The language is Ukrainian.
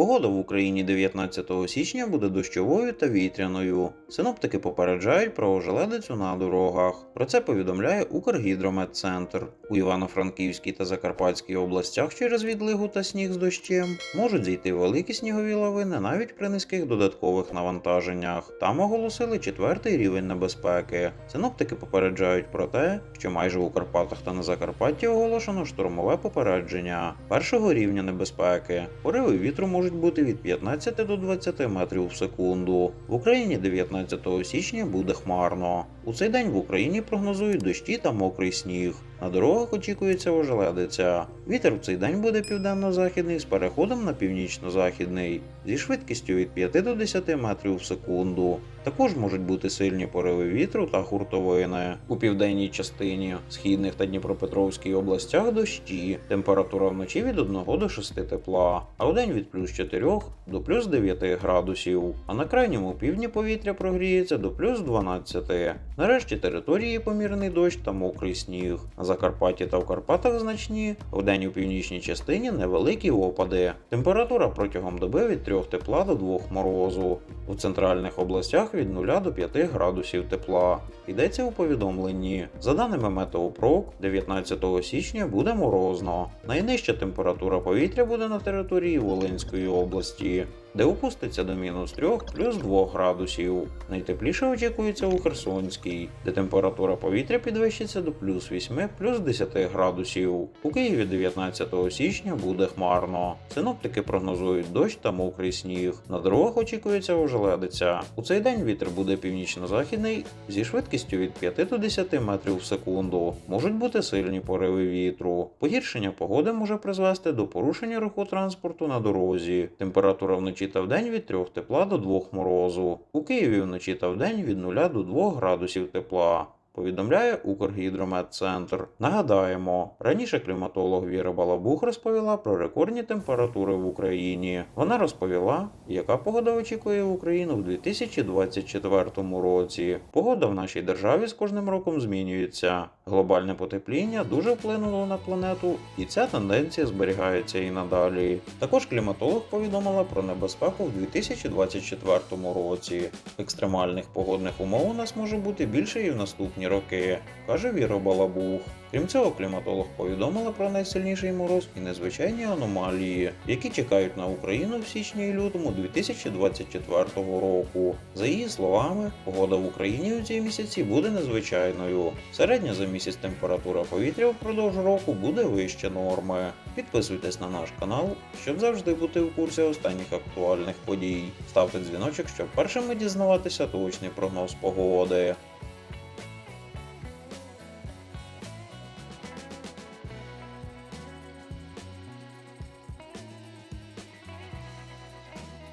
Погода в Україні 19 січня буде дощовою та вітряною. Синоптики попереджають про ожеледицю на дорогах. Про це повідомляє Укргідрометцентр. У Івано-Франківській та Закарпатській областях через відлигу та сніг з дощем можуть зійти великі снігові лавини навіть при низьких додаткових навантаженнях. Там оголосили четвертий рівень небезпеки. Синоптики попереджають про те, що майже у Карпатах та на Закарпатті оголошено штурмове попередження першого рівня небезпеки. Пориви вітру можуть бути від 15 до 20 метрів в секунду. В Україні 19 січня буде хмарно. У цей день в Україні прогнозують дощі та мокрий сніг. На дорогах очікується ожеледиця. Вітер в цей день буде південно-західний з переходом на північно-західний зі швидкістю від 5 до 10 метрів в секунду. Також можуть бути сильні пориви вітру та хуртовини. У південній частині східних та Дніпропетровській областях дощі. Температура вночі від 1 до 6 тепла, а вдень від плюс 4 до плюс 9 градусів. А на крайньому півдні повітря прогріється до плюс 12. Нарешті території помірний дощ та мокрий сніг. На Закарпатті та в Карпатах значні, вдень у північній частині невеликі опади. Температура протягом доби від 3 тепла до 2 морозу. У центральних областях від 0 до 5 градусів тепла. Йдеться у повідомленні. За даними Метеопрок, 19 січня буде морозно. Найнижча температура повітря буде на території Волинської області, де опуститься до мінус 3 плюс 2 градусів. Найтепліше очікується у Херсонській, де температура повітря підвищиться до плюс 8 плюс 10 градусів. У Києві 19 січня буде хмарно. Синоптики прогнозують дощ та мокрий сніг. На дорогах очікується ожеледиця. У цей день вітер буде північно-західний зі швидкістю від 5 до 10 метрів в секунду. Можуть бути сильні пориви вітру. Погіршення погоди може призвести до порушення руху транспорту на дорозі. Температура вночі та вдень від 3 тепла до 2 морозу. У Києві вночі та вдень від 0 до 2 градусів тепла. Повідомляє Укргідрометцентр. Нагадаємо, раніше кліматолог Віра Балабух розповіла про рекордні температури в Україні. Вона розповіла, яка погода очікує в Україну в 2024 році. Погода в нашій державі з кожним роком змінюється. Глобальне потепління дуже вплинуло на планету, і ця тенденція зберігається і надалі. Також кліматолог повідомила про небезпеку в 2024 році. Екстремальних погодних умов у нас може бути більше і в наступні роки, каже Віра Балабух. Крім цього, кліматолог повідомила про найсильніший мороз і незвичайні аномалії, які чекають на Україну в січні і лютому 2024 року. За її словами, погода в Україні у ці місяці буде незвичайною. Середня за місяць температура повітря впродовж року буде вище норми. Підписуйтесь на наш канал, щоб завжди бути в курсі останніх актуальних подій. Ставте дзвіночок, щоб першими дізнаватися точний прогноз погоди.